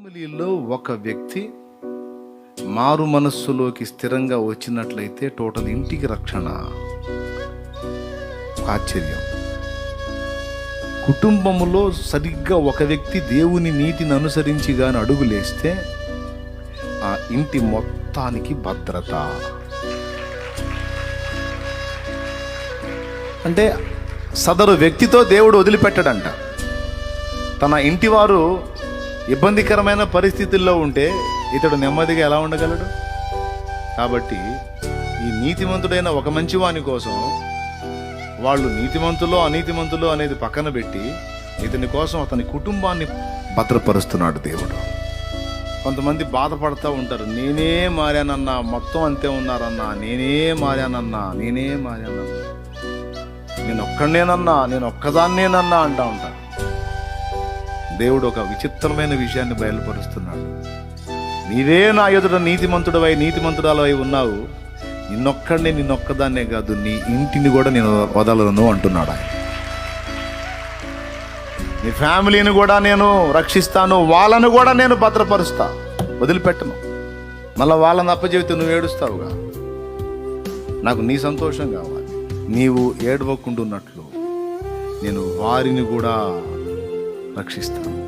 ఫ్యామిలీలో ఒక వ్యక్తి మారు మనస్సులోకి స్థిరంగా వచ్చినట్లయితే టోటల్ ఇంటికి రక్షణ. ఆశ్చర్యం. కుటుంబంలో సరిగ్గా ఒక వ్యక్తి దేవుని నీతిని అనుసరించి గాని అడుగులేస్తే ఆ ఇంటి మొత్తానికి భద్రత. అంటే సదరు వ్యక్తితో దేవుడు వదిలిపెట్టడంట. తన ఇంటి వారు ఇబ్బందికరమైన పరిస్థితుల్లో ఉంటే ఇతడు నెమ్మదిగా ఎలా ఉండగలడు? కాబట్టి ఈ నీతిమంతుడైన ఒక మంచివాని కోసం వాళ్ళు నీతిమంతులో అనీతిమంతులో అనేది పక్కన పెట్టి ఇతని కోసం అతని కుటుంబాన్ని భద్రపరుస్తున్నాడు దేవుడు. కొంతమంది బాధపడుతూ ఉంటారు. నేనే మారానన్నా మొత్తం అంతే ఉన్నారన్నా నేనే మారానన్నా నేనే మారానన్నా. నేను ఒక్కడనేనన్నా నేను ఒక్కదాన్నేనన్నా అంటా ఉంటాను దేవుడు ఒక విచిత్రమైన విషయాన్ని బయలుపరుస్తున్నాడు. నీవే నా ఎదుట నీతిమంతుడవై నీతిమంతుడాలవై ఉన్నావు. నిన్నొక్కడిని నిన్నొక్కదాన్నే కాదు నీ ఇంటిని కూడా నేను వదలను అంటున్నాడు ఆయన. నీ ఫ్యామిలీని కూడా నేను రక్షిస్తాను వాళ్ళను కూడా నేను భద్రపరుస్తా. వదిలిపెట్టను. మళ్ళీ వాళ్ళని అప్పచెబితే నువ్వు ఏడుస్తావుగా? నాకు నీ సంతోషం కావాలి. నీవు ఏడవకుండున్నట్లు నేను వారిని కూడా రక్షిస్తాను